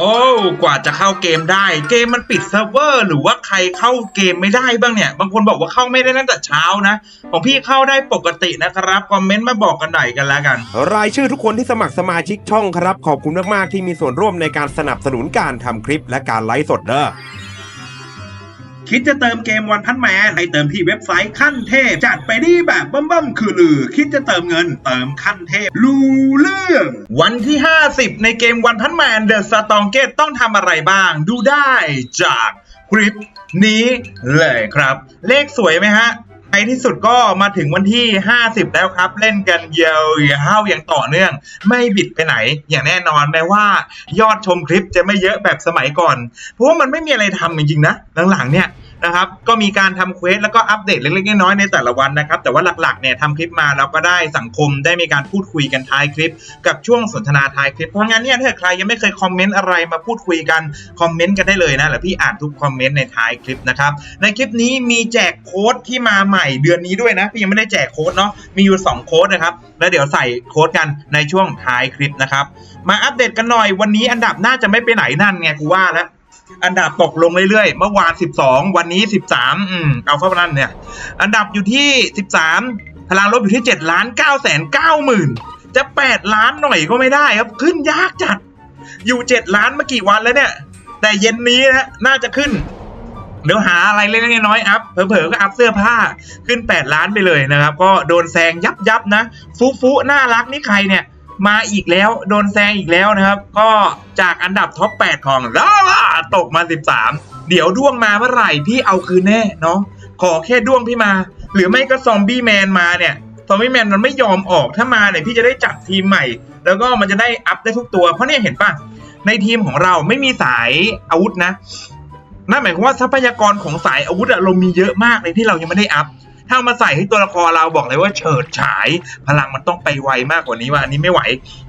โอ้กว่าจะเข้าเกมได้ เกมมันปิดเซิร์ฟเวอร์หรือว่าใครเข้าเกมไม่ได้บ้างเนี่ย บางคนบอกว่าเข้าไม่ได้ตั้งแต่เช้านะ ของพี่เข้าได้ปกตินะครับ คอมเมนต์มาบอกกันหน่อยกันแล้วกัน รายชื่อทุกคนที่สมัครสมาชิกช่องครับ ขอบคุณมากๆที่มีส่วนร่วมในการสนับสนุนการทำคลิปและการไลฟ์สดเด้อ คิดจะเติมเกมวันพันแมนให้เติมที่เว็บไซต์ขั้นเทพ จัดไปดีแบบบ้มๆคือลือ คิดจะเติมเงินเติมขั้นเทพรู้เรื่อง วันที่ 50 ในเกมวันพันแมนเดอะสตองเกตต้องทำอะไรบ้าง ดูได้จากคลิปนี้เลยครับ เลขสวยไหมฮะ ในที่สุดก็มาถึงวันที่ 50 แล้วครับ เล่นกันเยาวๆอย่างต่อเนื่อง ไม่บิดไปไหน อย่างแน่นอนแม้ว่า ยอดชมคลิปจะไม่เยอะแบบสมัยก่อน เพราะว่ามันไม่มีอะไรทำจริงๆนะ หลังๆเนี่ย นะครับ ก็มีการทำเควสแล้วก็อัปเดตเล็กๆน้อยๆในแต่ละวันนะครับ แต่ว่าหลักๆเนี่ยทำคลิปมาเราก็ได้สังคมได้มีการพูดคุยกันท้ายคลิป กับช่วงสนทนาท้ายคลิป เพราะงั้นเนี่ยถ้าใครยังไม่เคยคอมเมนต์อะไรมาพูดคุยกันคอมเมนต์กันได้เลยนะแล้วพี่อ่านทุกคอมเมนต์ในท้ายคลิปนะครับ ในคลิปนี้มีแจกโค้ดที่มาใหม่เดือนนี้ด้วยนะพี่ยังไม่ได้แจกโค้ดเนาะมีอยู่ 2 โค้ดนะครับแล้วเดี๋ยวใส่โค้ดกันในช่วงท้ายคลิปนะครับมาอัปเดตกันหน่อยวันนี้อันดับน่าจะไม่ไปไหนนั่นไงกูว่าแล้ว อันดับตกลงเรื่อยๆ เมื่อวาน 12 วันนี้ 13 อืมเอาเข้ามานั่นเนี่ย อันดับอยู่ที่ 13 พลังลบอยู่ที่7ล้าน9แสน9หมื่นจะ 8 ล้านหน่อยก็ไม่ได้ครับ ขึ้นยากจัด อยู่ 7 ล้านเมากี่วันแล้วเนี่ย แต่เย็นนี้นะ น่าจะขึ้น เดี๋ยวหาอะไรเล็กๆน้อยๆอัพ เผลอๆ ก็อัพเสื้อผ้า ขึ้น 8 ล้านไปเลยนะครับ ก็โดนแซงยับยับๆนะ ฟุฟุน่ารักนี่ใครเนี่ย มาอีกแล้วโดนแซงอีกแล้วนะครับ ก็จากอันดับท็อป 8 ของล่าตกมา 13 เดี๋ยวด้วงมาเมื่อไหร่พี่เอาคืนแน่เนาะขอแค่ด้วงพี่มา หรือไม่ก็ซอมบี้แมนมาเนี่ยซอมบี้แมนมันไม่ยอมออกถ้ามาเนี่ยพี่จะได้จัดทีมใหม่ แล้วก็มันจะได้อัพได้ทุกตัว เพราะเนี่ยเห็นป่ะในทีมของเราไม่มีสายอาวุธนะนั่นหมายความว่าทรัพยากรของสายอาวุธอะเรามีเยอะมากเลยที่เรายังไม่ได้อัพ ถ้ามาใส่ให้ตัวละครเราบอกเลยว่าเฉิดฉาย พลังมันต้องไปไวมากกว่านี้ว่าอันนี้ไม่ไหว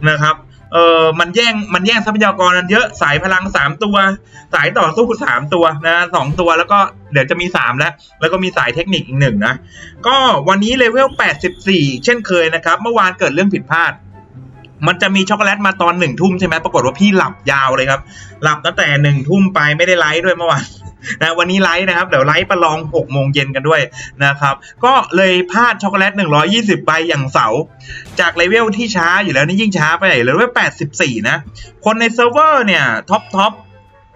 นะครับเออมันแย่ง มันแย่งทรัพยากรกันเยอะ สายพลังสามตัว สายต่อสู้สามตัวนะสองตัว แล้วก็เดี๋ยวจะมีสามแล้ว แล้วก็มีสายเทคนิคอีกหนึ่งนะ ก็วันนี้เลเวล 84 เช่นเคยนะครับ เมื่อวานเกิดเรื่องผิดพลาด มันจะมีช็อกโกแลตมาตอนหนึ่งทุ่มใช่ไหม ปรากฏว่าพี่หลับยาวเลยครับ หลับตั้งแต่หนึ่งทุ่มไปไม่ได้ไลฟ์ด้วยเมื่อวาน นะวันนี้ไลฟ์นะครับ เดี๋ยวไลฟ์ประลอง6โมงเย็นกันด้วยนะครับ ก็เลยพลาดช็อกโกแลต 120ใบอย่างเสา จากเลเวลที่ช้าอยู่แล้วนี่ยิ่งช้าไปใหญ่เลยเลเวล84 นะ คนในเซิร์ฟเวอร์เนี่ยท็อปท็อป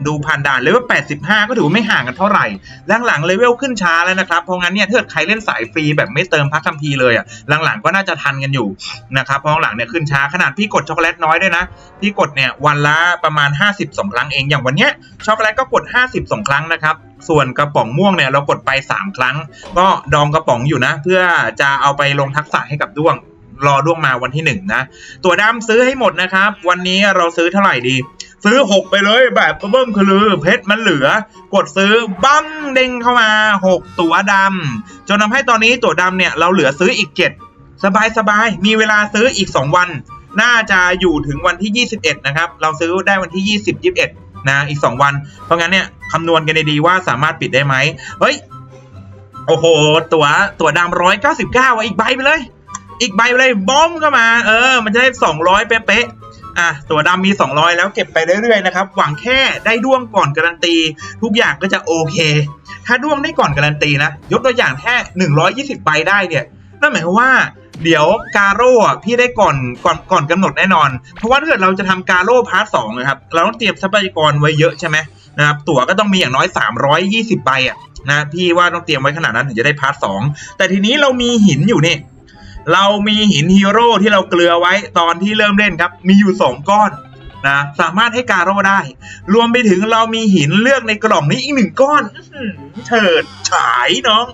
ดูผ่านด่านเลเวล85 ก็ถือว่าไม่ห่างกันเท่าไหร่ หลังๆเลเวลขึ้นช้าแล้วนะครับ เพราะงั้นเนี่ยถ้าเกิดใครเล่นสายฟรีแบบไม่เติมพักคัมภีเลยอะ หลังๆก็น่าจะทันกันอยู่นะครับ เพราะหลังเนี่ยขึ้นช้าขนาดพี่กดช็อกโกแลตน้อยด้วยนะ พี่กดเนี่ยวันละประมาณ 52 ครั้งเอง อย่างวันเนี้ยช็อกโกแลตก็กด 52 ครั้งนะครับส่วนกระป๋องม่วงเนี่ยเรากดไป 3 ครั้ง ก็ดองกระป๋องอยู่นะ เพื่อจะเอาไปลงทักษะให้กับด้วง รอด้วงมาวันที่หนึ่งนะ ตัวดำซื้อให้หมดนะครับ วันนี้เราซื้อเท่าไหร่ดี ซื้อ 6 ไปเลยแบบเบิ้มคือลือเพชรมันเหลือ กดซื้อบั้มเด้งเข้ามา 6 ตัวดำจนทำให้ตอนนี้ตัวดำเนี่ย เราเหลือซื้ออีก 7 สบายสบายๆมีเวลาซื้ออีก 2 วัน น่าจะอยู่ถึงวันที่ 21 นะครับ เราซื้อได้วันที่ 20 21 นะอีก 2 วัน เพราะงั้นเนี่ยคำนวณกันดีๆว่าสามารถปิดได้ไหมเฮ้ยโอ้โห ตัว ตัวดำร้อยเก้าสิบเก้าอีกใบไปเลย อีกใบเลยบอมเข้ามา เออ มันจะได้สองร้อยเป๊ะๆอะตัวดำมี 200 แล้วเก็บไปเรื่อยๆนะครับ หวังแค่ได้ด้วงก่อนการันตี ทุกอย่างก็จะโอเค ถ้าด้วงได้ก่อนการันตีนะ ยกตัวอย่างแค่ 120 ใบได้เนี่ยนั่นหมายความว่าเดี๋ยวกาโร่พี่ได้ก่อนก่อนก่อนกำหนดแน่นอน เพราะว่าถ้าเกิดเราจะทำกาโร่พาร์ทสองนะครับ เราต้องเตรียมทรัพยากรไว้เยอะใช่ไหมนะครับตั๋วก็ต้องมีอย่างน้อย 320 ใบอะนะพี่ว่าต้องเตรียมไว้ขนาดนั้นถึงจะได้พาร์ทสองแต่ทีนี้เรามีหินอยู่นี่ เรามีหินฮีโร่ที่เราเกลือไว้ตอนที่เริ่มเล่นครับ มีอยู่ 2 ก้อนนะสามารถให้การโร่ได้ รวมไปถึงเรามีหินเลือกในกล่องนี้อีกหนึ่งก้อนเฉิดฉายน้อง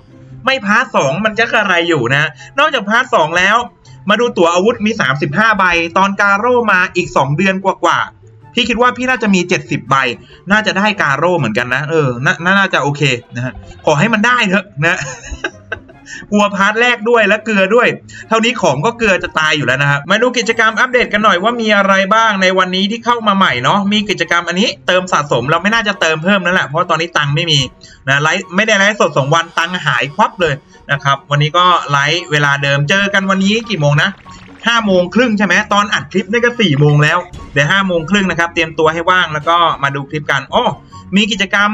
ไม่พาร์ทสองมันจะกระไรอยู่นะ นอกจากพาร์ทสองแล้ว มาดูตั๋วอาวุธมี 35 ใบ ตอนการโร่มาอีก 2 เดือนกว่าๆพี่คิดว่าพี่น่าจะมี 70 ใบ น่าจะได้การโร่เหมือนกันนะ เออนน่าจะโอเคนะฮะขอให้มันได้เถอะนะ กลัวพาร์ทแรกด้วยและเกลือด้วย เท่านี้ของก็เกลือจะตายอยู่แล้วนะครับมาดูกิจกรรมอัปเดตกันหน่อยว่ามีอะไรบ้างในวันนี้ที่เข้ามาใหม่เนาะมีกิจกรรมอันนี้เติมสะสมเราไม่น่าจะเติมเพิ่มแล้วแหละเพราะตอนนี้ตังค์ไม่มีนะไลฟ์ไม่ได้ไลฟ์สดสองวันตังค์หายควับเลยนะครับวันนี้ก็ไลฟ์เวลาเดิมเจอกันวันนี้กี่โมงนะห้าโมงครึ่งใช่ไหมตอนอัดคลิปนี่ก็สี่โมงแล้ว เดี๋ยวห้าโมงครึ่งนะครับ เตรียมตัวให้ว่างแล้วก็มาดูคลิปกันอ้อมีกิจกรรม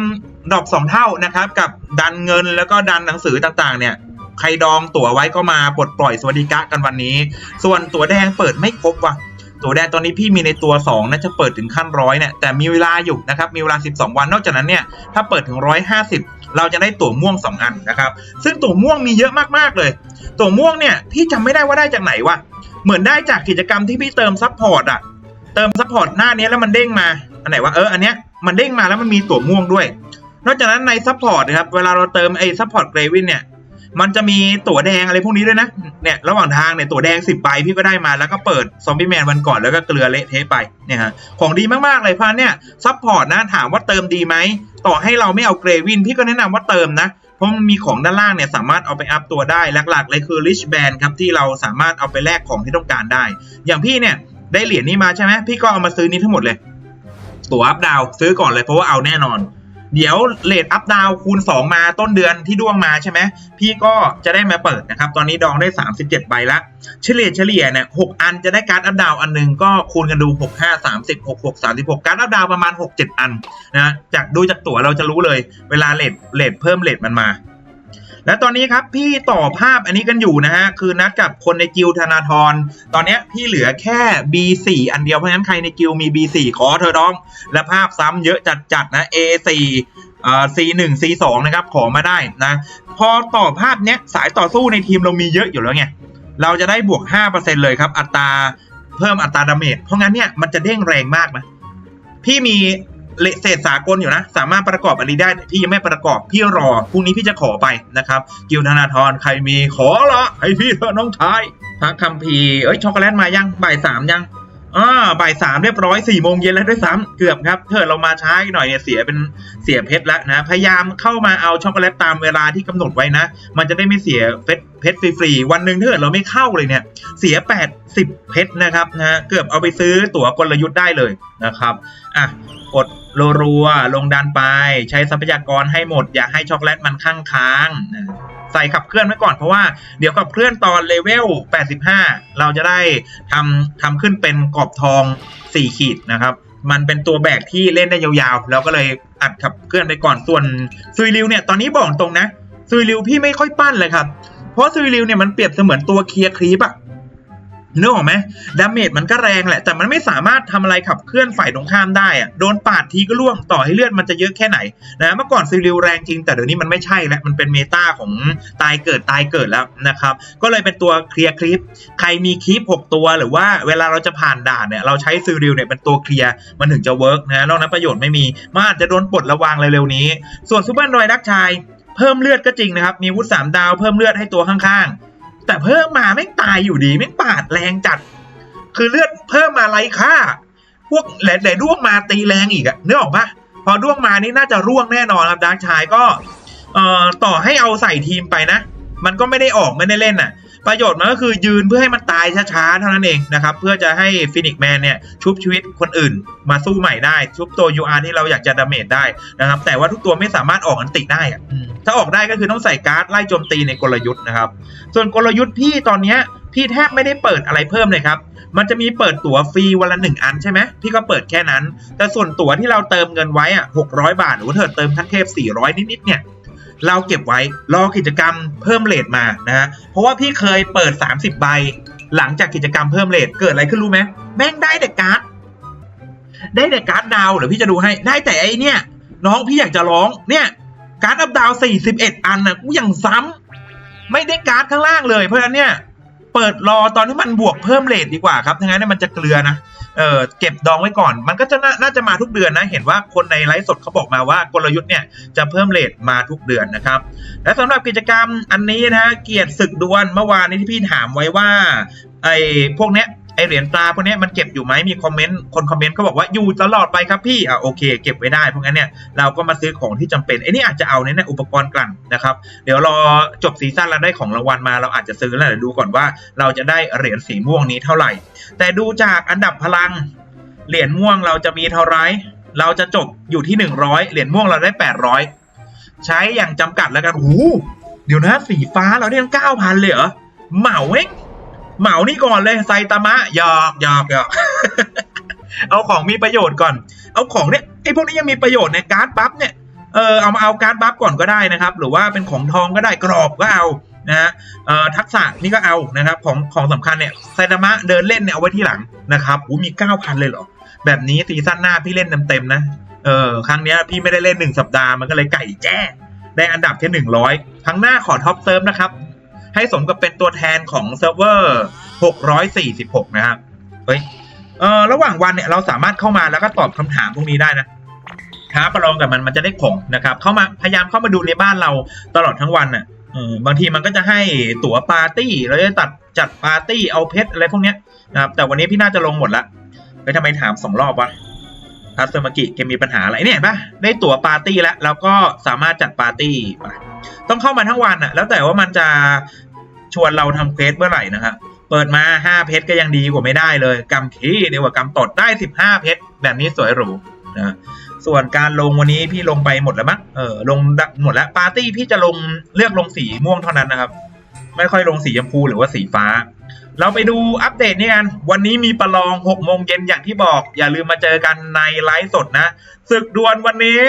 ดอกสองเท่านะครับ กับดันเงินแล้วก็ดันหนังสือต่างๆ เนี่ย ใครดองตั๋วไว้ก็มาปลดปล่อยสวัสดิกะกันวันนี้ ส่วนตั๋วแดงเปิดไม่ครบว่ะตั๋วแดงตอนนี้พี่มีในตัว2น่าจะเปิดถึงขั้นร้อยเนี่ยแต่มีเวลาอยู่นะครับมีเวลา 12 วันนอกจากนั้นเนี่ยถ้าเปิดถึง 150 เราจะได้ตั๋วม่วง 2 อันนะครับซึ่งตั๋วม่วงมีเยอะมากๆเลย ตั๋วม่วงเนี่ยพี่จำไม่ได้ว่าได้จากไหนวะเหมือนได้จากกิจกรรมที่พี่เติมซัพพอร์ตอะเติมซัพพอร์ตหน้านี้แล้วมันเด้งมาอันไหนวะเอออันเนี้ยมันเด้งมาแล้วมันมีตั๋วม่วงด้วย นอกจากนั้นในซัพพอร์ตนะครับเวลาเราเติมไอ้ซัพพอร์ตเกรวินเนี่ย มันจะมีตั๋วแดงอะไรพวกนี้ด้วยนะ เนี่ยระหว่างทางเนี่ยตั๋วแดง10ใบพี่ก็ได้มาแล้วก็เปิดซอมบี้แมนวันก่อนแล้วก็เกลือเละเทะไปเนี่ยฮะของดีมากๆเลยพราะเนี่ยซัพพอร์ตนะถามว่าเติมดีไหมต่อให้เราไม่เอาเกรวินพี่ก็แนะนำว่าเติมนะเพราะมันมีของด้านล่างเนี่ยสามารถเอาไปอัพตัวได้หลักๆเลยคือ rich band ครับที่เราสามารถเอาไปแลกของที่ต้องการได้ อย่างพี่เนี่ยได้เหรียญนี้มาใช่ไหมพี่ก็เอามาซื้อนี้ทั้งหมดเลย ตั๋วอัพดาวซื้อก่อนเลยเพราะว่าเอาแน่นอน เดี๋ยวเลทอัพดาวคูณ 2 มาต้นเดือนที่ด้วงมาใช่ไหมพี่ก็จะได้มาเปิดนะครับ ตอนนี้ดองได้ 37 ใบละเฉลี่ยเฉลี่ยเนี่ยหอันจะได้การอัพดาวอันหนึ่งก็คูณกันดู 6 5 30 6 6 36 การอัพดาวประมาณ 6 7 อันนะจากดูจากตั๋วเราจะรู้เลย เวลาเลทเลทเพิ่มเลทมันมา และตอนนี้ครับพี่ต่อภาพอันนี้กันอยู่นะฮะคือนัดกับคนในกิลด์ธนาธรตอนนี้พี่เหลือแค่ B4 อันเดียวเพราะฉะนั้นใครในกิลดมี B4 ขอเธอดอง และภาพซ้ำเยอะจัดๆนะ A4 เอ่อ C1 C2 นะครับขอมาได้นะ พอต่อภาพเนี้ยสายต่อสู้ในทีมเรามีเยอะอยู่แล้วไงเราจะได้บวก 5%เลยครับ อัตราเพิ่มอัตราดาเมจเพราะงั้นเนี่ยมันจะเด้งแรงมากนะพี่มี เลเศษสากลอยู่นะ สามารถประกอบอันนี้ได้แต่พี่ยังไม่ประกอบพี่รอพรุ่งนี้พี่จะขอไปนะครับ กิลธนาธรใครมีขอละให้พี่เถอะน้องชายพระคัมภีเอ้ยช็อกโกแลตมายังบ่ายสามยังอ่าบ่ายสามเรียบร้อยสี่โมงเย็นแล้วด้วยซ้ำเกือบครับเธอเรามาช้าหน่อยเนี่ยเสียเป็นเสียเพชรแล้วนะ พยายามเข้ามาเอาช็อกโกแลตตามเวลาที่กำหนดไว้นะ มันจะได้ไม่เสียเพชร เพชรฟรีๆวันหนึ่งถ้าเกิดเราไม่เข้าเลยเนี่ยเสีย 80 เพชรนะครับนะเกือบเอาไปซื้อตั๋วกลยุทธ์ได้เลยนะครับอะกดรัวๆลงดันไป ใช้ทรัพยากรให้หมด อย่าให้ช็อกโกแลตมันข้างค้างใส่ขับเคลื่อนไว้ก่อนเพราะว่าเดี๋ยวขับเคลื่อนตอนเลเวล 85 เราจะได้ทำทำขึ้นเป็นกรอบทอง 4 ขีดนะครับมันเป็นตัวแบกที่เล่นได้ยาวๆ แล้วก็เลยอัดขับเคลื่อนไปก่อนส่วนซุยริวเนี่ยตอนนี้บอกตรงนะซุยริวพี่ไม่ค่อยปั้นเลยครับ เพราะซุยริวเนี่ยมันเปรียบเสมือนตัวเคลียร์ครีปอะนึกออกไหมดาเมจมันก็แรงแหละ แต่มันไม่สามารถทำอะไรขับเคลื่อนฝ่ายตรงข้ามได้อะโดนปาดทีก็ล่วงต่อให้เลือดมันจะเยอะแค่ไหนนะเมื่อก่อนซิลิวแรงจริง แต่เดี๋ยวนี้มันไม่ใช่แล้ว มันเป็นเมตาของตายเกิดตายเกิดแล้วนะครับ ก็เลยเป็นตัวเคลียร์คลิป ใครมีคลิป 6 ตัวหรือว่าเวลาเราจะผ่านด่านเนี่ย เราใช้ซิลิวเนี่ยเป็นตัวเคลียร์มันถึงจะเวิร์กนะนอกนั้นประโยชน์ไม่มีมันอาจจะโดนปลดระวางเร็วๆนี้ ส่วนซูเปอร์ดอยดักชาย เพิ่มเลือดก็จริงนะครับ มีวุฒิสามดาวเพิ่มเลือดให้ตัวข้างๆ แต่เพิ่มมาไม่ตายอยู่ดีไม่ปาดแรงจัด คือเลือดเพิ่มมาไรค่า พวกแหล่ด้วงมาตีแรงอีกอะนึกออกปะพอด้วงมานี่น่าจะร่วงแน่นอนครับดักชายก็เอ่อต่อให้เอาใส่ทีมไปนะ มันก็ไม่ได้ออกไม่ได้เล่นน่ะ ประโยชน์มันก็คือยืนเพื่อให้มันตายช้าๆเท่านั้นเองนะครับ เพื่อจะให้ฟินิกแมนเนี่ยชุบชีวิตคนอื่นมาสู้ใหม่ได้ ชุบตัว UR ที่เราอยากจะดาเมจได้นะครับ แต่ว่าทุกตัวไม่สามารถออกอันติได้อะถ้าออกได้ก็คือต้องใส่การ์ดไล่โจมตีในกลยุทธ์นะครับ ส่วนกลยุทธ์พี่ตอนเนี้พี่แทบไม่ได้เปิดอะไรเพิ่มเลยครับ มันจะมีเปิดตั๋วฟรีวันละหนึ่งอันใช่ไหมพี่ก็เปิดแค่นั้น แต่ส่วนตั๋วที่เราเติมเงินไว้อะ600บาทหรือว่าเธอเติมขั้นเทพ400นิดๆเนี่ย เราเก็บไว้รอกิจกรรมเพิ่มเลทมานะฮะเพราะว่าพี่เคยเปิด 30 ใบ หลังจากกิจกรรมเพิ่มเลทเกิดอะไรขึ้นรู้ไหมแม่งได้แต่การ์ดได้แต่การ์ดดาวเดี๋ยวพี่จะดูให้ได้แต่ไอเนี่ย น้องพี่อยากจะร้องเนี่ยการ์ดอัพดาว 41 อันนะกูยังซ้ำไม่ได้การ์ดข้างล่างเลยเพราะฉะนั้นเนี่ย เปิดรอตอนที่มันบวกเพิ่มเลทดีกว่าครับถ้างั้นเนี่ยมันจะเกลือนะเออเก็บดองไว้ก่อน มันก็จะน่าจะมาทุกเดือนนะ เห็นว่าคนในไลฟ์สดเขาบอกมาว่ากลยุทธ์เนี่ยจะเพิ่มเลทมาทุกเดือนนะครับ และสำหรับกิจกรรมอันนี้นะเกียรติศึกดวลเมื่อวานนี้ที่พี่ถามไว้ว่าไอ้พวกเนี้ย ไอเหรียญตราพวกนี้มันเก็บอยู่ไหมมีคอมเมนต์คนคอมเมนต์เขาบอกว่าอยู่ตลอดไปครับพี่อะโอเค เก็บไว้ได้เพราะงั้นเนี่ยเราก็มาซื้อของที่จำเป็นไอ้นี่อาจจะเอาในเนี่ยอุปกรณ์กลั่นนะครับเดี๋ยวรอจบซีซั่นแล้วได้ของรางวัลมาเราอาจจะซื้อแล้วเดี๋ยวดูก่อนว่า เราจะได้เหรียญสีม่วงนี้เท่าไหร่ แต่ดูจากอันดับพลังเหรียญม่วงเราจะมีเท่าไรเราจะจบอยู่ที่ 100 เหรียญม่วงเราได้ 800 ใช้อย่างจำกัดแล้วกันหูเดี๋ยวนะสีฟ้าเราได้ตั้ง9,000เลยเหรอเหมาเอง เหมานี่ก่อนเลยไซตามะหยอกหยอกหยอกเอาของมีประโยชน์ก่อน เอาของเนี่ยไอ้พวกนี้ยังมีประโยชน์ในการ์ดบัฟเนี่ยเออเอามาเอาการ์ดบัฟก่อนก็ได้นะครับ หรือว่าเป็นของทองก็ได้กรอบก็เอานะฮะเอ่อทักษะนี่ก็เอานะครับของของสำคัญเนี่ยไซตามะเดินเล่นเนี่ยเอาไว้ที่หลังนะครับอู้มี 9,000 เลยเหรอ แบบนี้ซีซั่นหน้าพี่เล่นเต็มๆนะเออครั้งเนี้ยพี่ไม่ได้เล่นหนึ่งสัปดาห์มันก็เลยไก่แจ้ได้อันดับแค่หนึ่งร้อยครั้งหน้าขอท็อปเซิร์ฟนะครับ ให้สมกับเป็นตัวแทนของเซิร์ฟเวอร์หกร้อยสี่สิบหกนะครับ เฮ้ย เออระหว่างวันเนี่ยเราสามารถเข้ามาแล้วก็ตอบคำถามพวกนี้ได้นะท้าประลองกับมันมันจะได้ของนะครับ เข้ามาพยายามเข้ามาดูในบ้านเราตลอดทั้งวันอะเออบางทีมันก็จะให้ตั๋วปาร์ตี้ เราจะตัดจัดปาร์ตี้เอาเพชรอะไรพวกเนี้ยนะครับ แต่วันนี้พี่น่าจะลงหมดละไปทำไมถามสองรอบวะทัสมากิแกมีปัญหาอะไรเนี่ยเห็นปะได้ตั๋วปาร์ตี้แล้ว แล้วก็สามารถจัดปาร์ตี้ไปต้องเข้ามาทั้งวันอะแล้วแต่ว่ามันจะ ชวนเราทำเควสเมื่อไหร่นะครับเปิดมา 5 เพชรก็ยังดีกว่าไม่ได้เลยกำขี้ดีกว่ากำตดได้ 15 เพชรแบบนี้สวยหรูนะส่วนการลงวันนี้พี่ลงไปหมดแล้วมั้งเออลงหมดแล้วปาร์ตี้พี่จะลงเลือกลงสีม่วงเท่านั้นนะครับ ไม่ค่อยลงสีชมพูหรือว่าสีฟ้า เราไปดูอัปเดตนี่กัน วันนี้มีประลอง6โมงเย็นอย่างที่บอก อย่าลืมมาเจอกันในไลฟ์สดนะศึกดวลวันนี้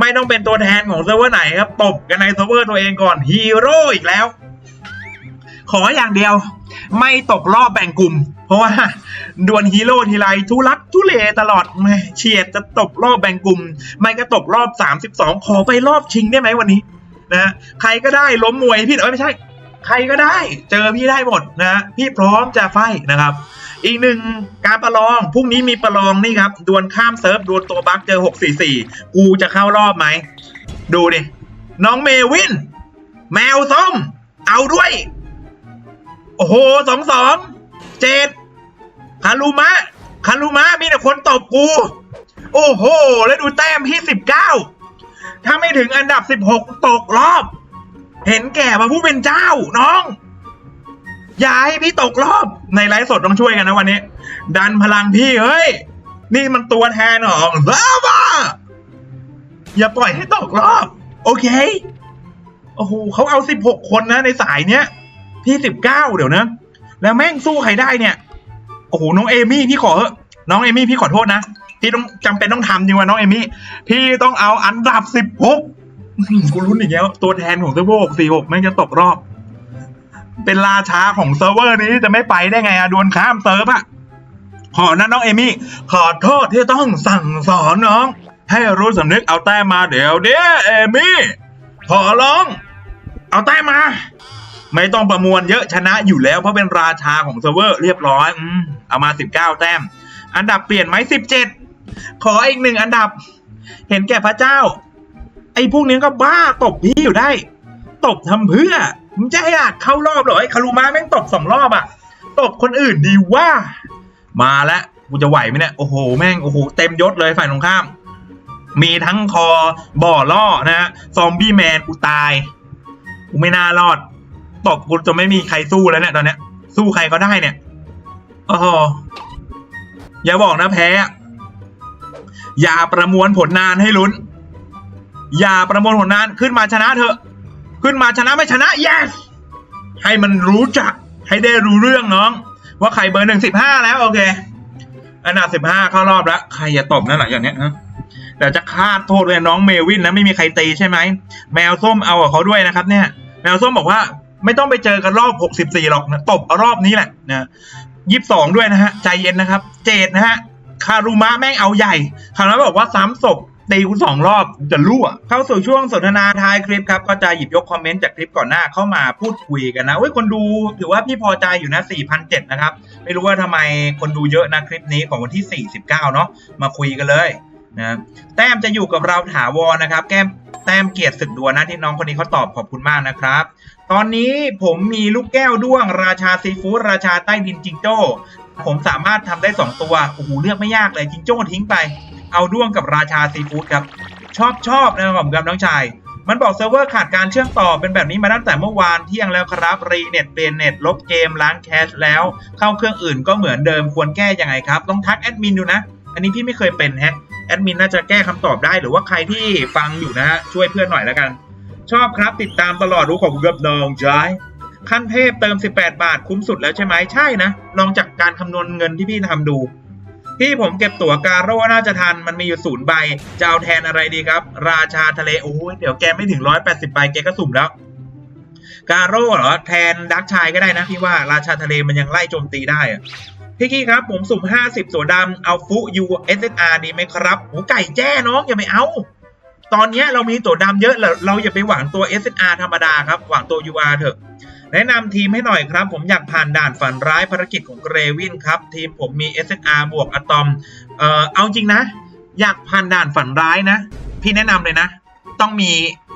ไม่ต้องเป็นตัวแทนของเซิร์ฟเวอร์ไหนครับตบกันในเซิร์ฟเวอร์ตัวเองก่อนฮีโร่อีกแล้ว ขออย่างเดียว ไม่ตกรอบแบ่งกลุ่ม เพราะว่าดวลฮีโร่ทีไรทุลักทุเลตลอดแหม่เฉียดจะตกรอบแบ่งกลุ่ม ไม่ก็ตกรอบ 32 ขอไปรอบชิงได้ไหมวันนี้นะใครก็ได้ล้มมวยพี่เอ้ยไม่ใช่ ใครก็ได้ เจอพี่ได้หมดนะพี่พร้อมจะไฟนะครับ อีกหนึ่งการประลองพรุ่งนี้มีประลองนี่ครับดวลข้ามเซิร์ฟดวลตัวบัคเจอ 644 กูจะเข้ารอบไหมดูดิน้องเมวิน แมวส้ม เอาด้วย โอ้โหสองสองเจ็ดคารุมะคารุมะมีแต่คนตบกู โอ้โห แล้วดูแต้มพี่สิบเก้าถ้าไม่ถึงอันดับสิบหกตกรอบ เห็นแก่มาผู้เป็นเจ้าน้อง อย่าให้พี่ตกรอบ ในไลฟ์สดต้องช่วยกันนะวันนี้ ดันพลังพี่เฮ้ย นี่มันตัวแทนของลาบ้าอย่าปล่อยให้ตกรอบ โอเค โอ้โหเขาเอาสิบหกคนนะในสายเนี้ย พี่สิบเก้าเดี๋ยวนะ แล้วแม่งสู้ใครได้เนี่ย โอ้โห น้องเอมี่พี่ขอเถอะน้องเอมี่พี่ขอโทษนะ พี่ต้องจำเป็นต้องทำจริงว่ะน้องเอมี่ พี่ต้องเอาอันดับสิบหกกูรุ้นอีกแล้ว ตัวแทนของเซิร์ฟเวอร์หกสี่หกแม่งจะตกรอบ เป็นราชาของเซิร์ฟเวอร์นี้จะไม่ไปได้ไงอะดวลข้ามเซิร์ฟอะขอนะน้องเอมี่ ขอโทษที่ต้องสั่งสอนน้อง ให้รู้สำนึกเอาแต้มมาเดี๋ยวเดี๋ยวเอมี่ ขอร้อง เอาแต้มมา ไม่ต้องประมวลเยอะชนะอยู่แล้วเพราะเป็นราชาของเซิร์ฟเวอร์เรียบร้อยอืมเอามาสิบเก้าแต้ม อันดับเปลี่ยนไหมสิบเจ็ดขออีกหนึ่งอันดับ เห็นแก่พระเจ้า ไอ้พวกนี้ก็บ้าตบพี่อยู่ได้ ตบทำเพื่อมึงจะให้อยากเข้ารอบเหรอไอ้คารุมาแม่งตบสองรอบอะตบคนอื่นดีว่า มาแล้วกูจะไหวไหมเนี่ยโอ้โหแม่งโอ้โหเต็มยศเลยฝ่ายตรงข้าม มีทั้งคอบ่อล่อนะฮะซอมบี้แมนกูตายกูไม่น่ารอด ตบกูจะไม่มีใครสู้แล้วเนี่ยตอนเนี้ย สู้ใครก็ได้เนี่ยโอ้โหอย่าบอกนะแพ้ อย่าประมวลผลนานให้ลุ้น อย่าประมวลผลนานขึ้นมาชนะเถอะ ขึ้นมาชนะไม่ชนะ yes ให้มันรู้จัก ให้ได้รู้เรื่องน้อง ว่าใครเบอร์หนึ่งสิบห้าแล้วโอเค อันดับสิบห้าเข้ารอบแล้ว ใครอย่าตบนะหลังจากเนี้ยฮะแต่จะคาดโทษเลยน้องเมวินนะไม่มีใครตีใช่ไหม แมวส้มเอากับเขาด้วยนะครับเนี่ย แมวส้มบอกว่า ไม่ต้องไปเจอกันรอบหกสิบสี่หรอกนะตบเอารอบนี้แหละนะยี่สิบสองด้วยนะฮะ ใจเย็นนะครับ เจดนะฮะ คารุมะแม่งเอาใหญ่คาวนั้นบอกว่าซ้ำศพตีกูสองรอบจะรั่ว เข้าสู่ช่วงสนทนาท้ายคลิปครับ ก็จะหยิบยกคอมเมนต์จากคลิปก่อนหน้าเข้ามาพูดคุยกันนะเว้ยคนดูถือว่าพี่พอใจอยู่นะ 4,007นะครับ ไม่รู้ว่าทำไมคนดูเยอะนะคลิปนี้ของวันที่ 49 เนาะมาคุยกันเลย นะแต้มจะอยู่กับเราถาวรนะครับ แก้มแต้มเกียรติศึกดวนะที่น้องคนนี้เขาตอบขอบคุณมากนะครับ ตอนนี้ผมมีลูกแก้วด้วง ราชาซีฟู้ดราชาใต้ดินจิงโจ้ ผมสามารถทำได้ 2 ตัวโอ้โหเลือกไม่ยากเลยจิงโจ้ทิ้งไป เอาด้วงกับราชาซีฟู้ดครับ ชอบชอบนะครับผมกับน้องชายมันบอกเซิร์ฟเวอร์ขาดการเชื่อมต่อเป็นแบบนี้มาตั้งแต่เมื่อวานเที่ยงแล้วครับ รีเน็ตเปลี่ยนเน็ตลบเกมล้างแคชแล้ว เข้าเครื่องอื่นก็เหมือนเดิมควรแก้ยังไงครับ ต้องทักแอดมินดูนะ อันนี้พี่ไม่เคยเป็นแฮะ แอดมินน่าจะแก้คำตอบได้หรือว่าใครที่ฟังอยู่นะฮะช่วยเพื่อนหน่อยแล้วกัน ชอบครับติดตามตลอดรู้ของคุณกับนองชายขั้นเทพเติม 18 บาทคุ้มสุดแล้วใช่ไหมใช่นะลองจากการคำนวณเงินที่พี่ทำดูพี่ผมเก็บตั๋วการโร่น่าจะทันมันมีอยู่ศูนย์ใบจะเอาแทนอะไรดีครับ ราชาทะเลโอ้ยเดี๋ยวแกไม่ถึง 180ใบแกก็สุ่มแล้ว การโร่เหรอแทนดักชายก็ได้นะพี่ว่าราชาทะเลมันยังไล่โจมตีได้อะ พี่กี้ครับ ผมสุ่ม 50 ตัวดำเอาฟุยูเอสอดีไหมครับโอ้ไก่แจ้น้องอย่าไปเอา ตอนนี้เรามีตัวดำเยอะเราเราอย่าไปหวังตัว SNR ธรรมดาครับ หวังตัว UR เถอะ แนะนำทีมให้หน่อยครับ ผมอยากผ่านด่านฝันร้ายภารกิจของเกรวินครับ ทีมผมมี SNR บวกอะตอม เอ่อเอาจริงนะ อยากผ่านด่านฝันร้ายนะ พี่แนะนำเลยนะ ต้องมี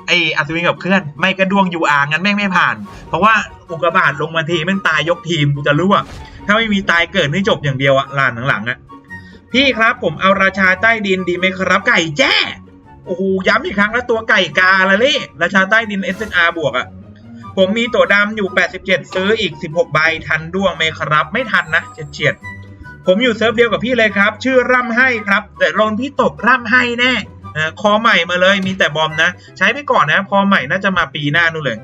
ไออัศวินกับเคลื่อน ไม่กระดวง UR งั้นแม่งไม่ผ่าน เพราะว่าอุกกาบาตลงมาทีแม่งตายยกทีมกูจะรู้อะ ถ้าไม่มีตายเกิดนี่จบอย่างเดียวอะลานหลังๆอะพี่ครับผมเอาราชาใต้ดินดีไหมครับ ไก่แจ้โอ้โหย้ำอีกครั้งแล้วตัวไก่กาละเล่ราชาใต้ดิน SNR บวกอะ่ะผมมีตัวดำอยู่ 87 ซื้ออีก 16 ใบทันด้วงไหมครับ ไม่ทันนะเฉียดๆผมอยู่เซิร์ฟเดียวกับพี่เลยครับ ชื่อร่ำให้ครับ แต่โลนพี่ตกร่ำให้แน่คอใหม่มาเลยมีแต่บอมนะ ใช้ไปก่อนนะคอใหม่น่าจะมาปีหน้านู่นเลย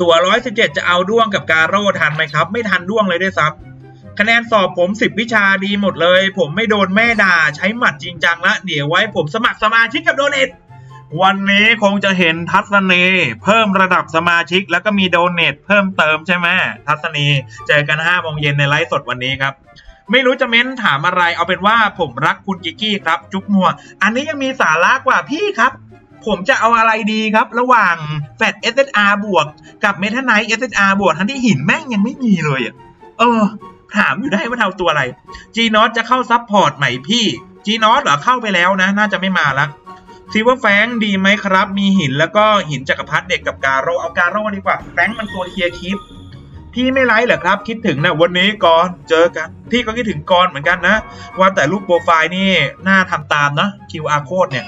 ตัว 117 จะเอาด้วงกับการโร่ทันไหมครับ ไม่ทันด้วงเลยด้วยซ้ำคะแนนสอบผม 10 วิชาดีหมดเลย ผมไม่โดนแม่ด่า ใช้หมัดจริงจังละเดี๋ยวไว้ผมสมัครสมาชิกกับโดเนทวันนี้คงจะเห็นทัศนีเพิ่มระดับสมาชิก แล้วก็มีโดเนทเพิ่มเติมใช่ไหมทัศนีเจอกัน5โมงเย็นในไลฟ์สดวันนี้ครับ ไม่รู้จะเม้นถามอะไรเอาเป็นว่าผมรักคุณกิกกี้ครับ จุ๊บมัว อันนี้ยังมีสาระกว่าพี่ครับ ผมจะเอาอะไรดีครับ ระหว่างแฟด SSR บวกกับเมทาไนท์ SSR บวกทั้งที่หินแม่งยังไม่มีเลยอะเออ ถามอยู่ได้ว่าเท่าตัวอะไร G n o t จะเข้าซับพอร์ตไหมพี่ G n o t เหรอเข้าไปแล้วนะ น่าจะไม่มาละซีว่าแฟงดีไหมครับ มีหินแล้วก็หินจักรพรรดิเด็กกับการโรเอาการโรดีกว่าแฟงมันตัวเคลียร์คลิปพี่ไม่ไลฟ์เหรอครับ คิดถึงนะวันนี้ก่อนเจอกัน พี่ก็คิดถึงก่อนเหมือนกันนะ ว่าแต่รูปโปรไฟล์นี่น่าทำตามนะ QR code เนี่ย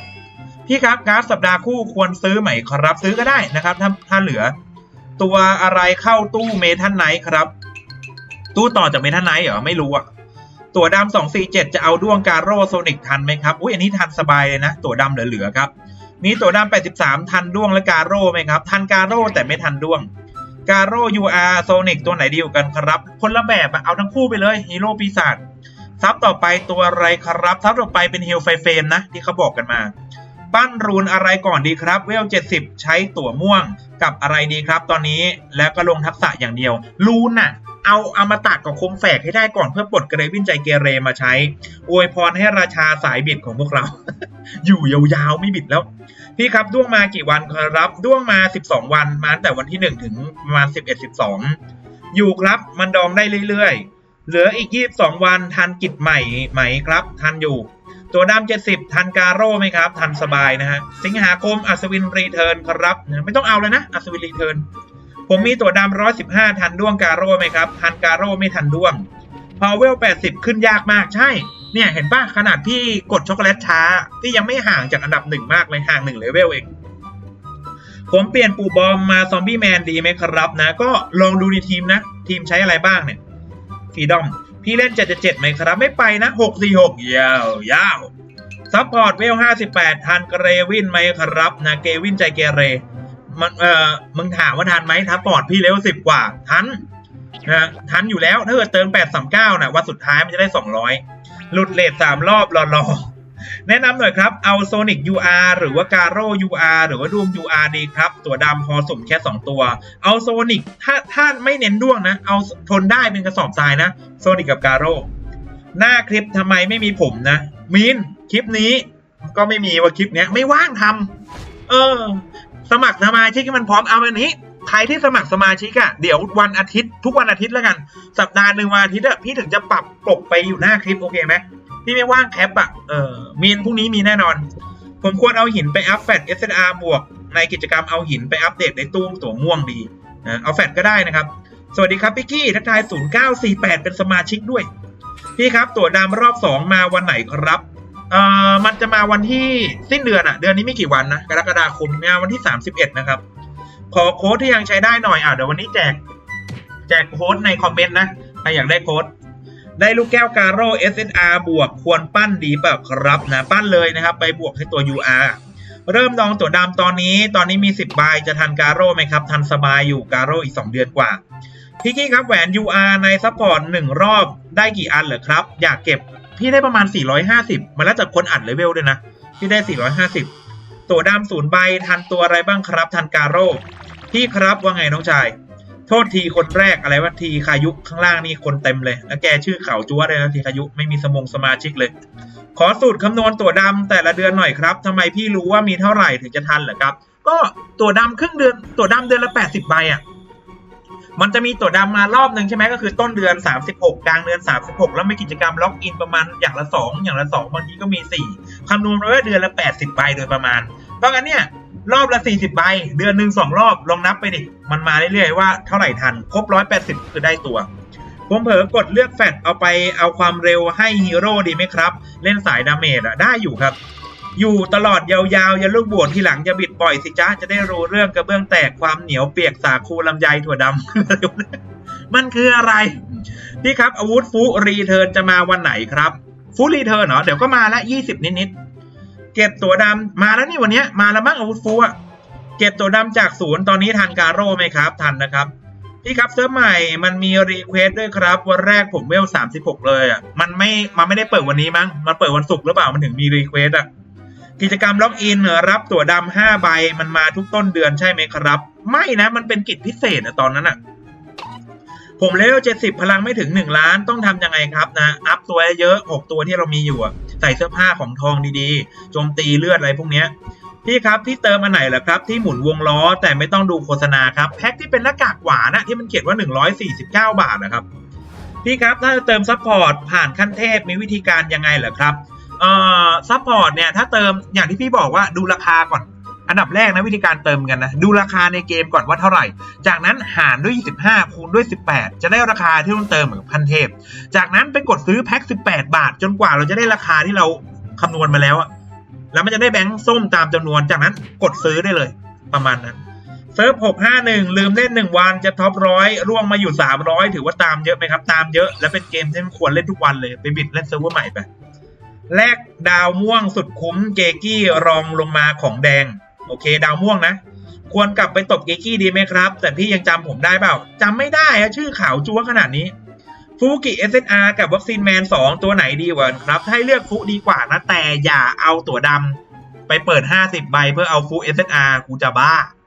พี่ครับการ์ดสัปดาห์คู่ควรซื้อไหมครับซื้อก็ได้นะครับถ้าถ้าเหลือ ตัวอะไรเข้าตู้เมทันไนท์ครับ ตู้ต่อจากเมทันไนท์เหรอไม่รู้อะตัวดำสองสี่เจ็ดจะเอาด้วงการโรโซนิกทันไหมครับอุ้ยอันนี้ทันสบายเลยนะ ตัวดำเหลือๆครับ มีตัวดำแปดสิบสามทันด้วงและการโร่ไหมครับ ทันการโร่แต่ไม่ทันด้วงการโร่ UR โซนิกตัวไหนดีกว่ากันครับ คนละแบบเอาทั้งคู่ไปเลยฮีโร่ปีศาจซับต่อไปตัวอะไรครับซับต่อไปเป็นเฮลไฟเฟมนะที่เขาบอกกันมา ปั้นรูนอะไรก่อนดีครับ เวล 70 ใช้ตั๋วม่วงกับอะไรดีครับ ตอนนี้แล้วก็ลงทักษะอย่างเดียว รูนน่ะ เอาอมตะกับคมแฝกให้ได้ก่อนเพื่อปลดเกรวินใจเกเรมาใช้ อวยพรให้ราชาสายบิดของพวกเรา อยู่ยาวๆไม่บิดแล้ว พี่ครับด้วงมากี่วันครับด้วงมา 12 วันมาตั้งแต่วันที่ 1 ถึงประมาณ11 12 อยู่ครับมันดองได้เรื่อยๆ เหลืออีก 22 วันทันกิจใหม่ไหมครับทันอยู่ ตัวดำ70ทันการโร่ไหมครับ ทันสบายนะฮะ สิงหาคมอัศวินรีเทิร์นครับไม่ต้องเอาเลยนะ อัศวินรีเทิร์นผมมีตัวดำ115ทันด้วงการโร่ไหมครับ ทันการโร่ไม่ทันด้วงพอเวล80ขึ้นยากมากใช่ เนี่ยเห็นป่ะ ขนาดพี่กดช็อกโกแลตช้าพี่ยังไม่ห่างจากอันดับหนึ่งมากเลยห่างหนึ่งเลเวลเองผมเปลี่ยนปูบอมมาซอมบี้แมนดีไหมครับนะ ก็ลองดูในทีมนะ ทีมใช้อะไรบ้างเนี่ยฟรีดอม พี่เล่น 77ไหมครับ ไม่ไปนะ 646 ยาวยาวซัพพอร์ตเวล 58 ทันเกรวินไหมครับนะเกวินใจเกเรมันเออมึงถามว่าทันไหมทัพพอร์ตพี่เลเวล10 กว่า ทันนะทันอยู่แล้วถ้าเกิดเติม839นะวันสุดท้ายมันจะได้ 200 หลุดเลท3รอบรอรอ แนะนำหน่อยครับ เอาโซนิก UR หรือว่าการโร่ UR หรือว่าดวง UR ดีครับ ตัวดำพอสมแค่ 2 ตัว เอาโซนิกถ้าถ้าไม่เน้นด้วงนะ เอาทนได้เป็นกระสอบทรายนะโซนิกกับการโร่หน้าคลิปทำไมไม่มีผมนะมีนคลิปนี้ ก็ไม่มีว่าคลิปเนี้ยไม่ว่างทำเออ สมัครสมาชิกให้มันพร้อมเอาวันนี้ใครที่สมัครสมาชิกอะเดี๋ยววันอาทิตย์ทุกวันอาทิตย์แล้วกัน สัปดาห์หนึ่งวันอาทิตย์อะพี่ถึงจะปรับกลบไปอยู่หน้าคลิปโอเคไหม พี่ไม่ว่างแคปอะเออมีนพรุ่งนี้มีแน่นอน ผมควรเอาหินไปอัพแฟต SNR บวก ในกิจกรรมเอาหินไปอัปเดตในตู้ตัวม่วงดีนะเอาแฟตก็ได้นะครับ สวัสดีครับพี่กี้ทักทาย 0948 เป็นสมาชิกด้วย พี่ครับตั๋วดำรอบ 2 มาวันไหนครับเอ่อมันจะมาวันที่สิ้นเดือนอะเดือนนี้ไม่กี่วันนะกรกฎาคมมาวันที่ 31 นะครับ ขอโค้ดที่ยังใช้ได้หน่อยอะเดี๋ยววันนี้แจก แจกโค้ดในคอมเมนต์นะใครอยากได้โค้ด ได้ลูกแก้วการโร่ SNR บวกควรปั้นดีเปล่าครับนะปั้นเลยนะครับ ไปบวกให้ตัว UR เริ่มดองตัวดำตอนนี้ตอนนี้มี 10 ใบจะทันการโร่ไหมครับ ทันสบายอยู่การโร่อีก 2 เดือนกว่าพี่กี้ครับแหวน UR ในซัพพอร์ตหนึ่งรอบได้กี่อันเหรอครับ อยากเก็บพี่ได้ประมาณ 450มันแล้วจากคนอัดเลเวลด้วยนะ พี่ได้ 450 ตัวดำศูนย์ใบทันตัวอะไรบ้างครับ ทันการโร่พี่ครับว่าไงน้องชาย โทษทีคนแรกอะไรว่าทีคายุข้างล่างนี่คนเต็มเลย แล้วแกชื่อเขาจัวเลยนะทีคายุไม่มีสมงสมาชิกเลย ขอสูตรคำนวณตัวดำแต่ละเดือนหน่อยครับทำไมพี่รู้ว่ามีเท่าไหร่ถึงจะทันเหรอครับ ก็ตัวดำครึ่งเดือนตัวดำเดือนละ 80ใบอะมันจะมีตัวดำมารอบหนึ่งใช่ไหมก็คือต้นเดือน 36 กลางเดือน 36 แล้วมีกิจกรรมล็อกอินประมาณอย่างละ 2 อย่างละ 2 บางทีก็มี 4คำนวณไว้ว่าเดือนละ 80ใบโดยประมาณเพราะงั้นเนี่ย รอบละ 40 ใบ เดือนหนึ่งสองรอบ ลองนับไปดิ มันมาเรื่อยๆว่าเท่าไหร่ทัน ครบ 180 คือได้ตัว ผมเผลอกดเลือกแฟดเอาไปเอาความเร็วให้ฮีโร่ดีไหมครับ เล่นสายดาเมจอะได้อยู่ครับ อยู่ตลอดยาวๆ อย่าลูกบวชทีหลังอย่าบิดบ่อยสิจ้าจะได้รู้เรื่องกระเบื้องแตกความเหนียวเปียกสาคูลำไยถั่วดำมันคืออะไร พี่ครับอาวุธฟูรีเทิร์นจะมาวันไหนครับฟูรีเทิร์นเหรอเดี๋ยวก็มาละ 20 นิดๆ เก็บตัวดำมาแล้วนี่วันนี้มาแล้วมั้งอาวุธฟูอะเก็บตัวดำจากศูนย์ตอนนี้ทันการโร่ไหมครับ ทันนะครับ พี่ครับเซิร์ฟใหม่มันมีรีเควสด้วยครับ วันแรกผมเวล36เลยอะมันไม่มันไม่ได้เปิดวันนี้มั้งมันเปิดวันศุกร์หรือเปล่ามันถึงมีรีเควสอะกิจกรรมล็อกอินรับตั๋วดำ5ใบมันมาทุกต้นเดือนใช่ไหมครับ ไม่นะมันเป็นกิจพิเศษอะตอนนั้นอะผมเลเวล70พลังไม่ถึง1ล้านต้องทำยังไงครับนะ อัพตัวเยอะ6ตัวที่เรามีอยู่อะ ใส่เสื้อผ้าของทองดีๆ โจมตีเลือดอะไรพวกเนี้ยพี่ครับที่เติมอันไหนเหรอครับ ที่หมุนวงล้อแต่ไม่ต้องดูโฆษณาครับแพ็คที่เป็นหน้ากากหวานนะที่มันเขียนว่า 149 บาทนะครับพี่ครับถ้าจะเติมซัพพอร์ตผ่านขั้นเทพมีวิธีการยังไงเหรอครับเอ่อซัพพอร์ตเนี่ยถ้าเติมอย่างที่พี่บอกว่าดูราคาก่อน อันดับแรกนะวิธีการเติมกันนะ ดูราคาในเกมก่อนว่าเท่าไหร่ จากนั้นหารด้วย 25 คูณด้วย 18 จะได้ราคาที่ต้องเติมเหมือนพันเทพ จากนั้นไปกดซื้อแพ็ค 18 บาท จนกว่าเราจะได้ราคาที่เราคำนวณมาแล้วอะแล้วมันจะได้แบงค์ส้มตามจำนวน จากนั้นกดซื้อได้เลยประมาณนั้นเซิร์ฟ651 ลืมเล่น 1 วันจะท็อปร้อยร่วงมาอยู่ 300 ถือว่าตามเยอะไหมครับ ตามเยอะ และเป็นเกมที่ควรเล่นทุกวันเลย ไปบิดเล่นเซิร์ฟเวอร์ใหม่ไปแลกดาวม่วงสุดคุ้มเกกี้รองลงมาของแดง โอเค ดาวม่วงนะ ควรกลับไปตบเกกี้ดีไหมครับ แต่พี่ยังจำผมได้เปล่าจำไม่ได้อะชื่อขาวจัวขนาดนี้ฟูกิ SSR กับวัคซีนแมน 2 ตัวไหนดีกว่านครับ ให้เลือกฟูดีกว่านะ แต่อย่าเอาตัวดำไปเปิด 50 ใบเพื่อเอาฟู SSR กูจะบ้า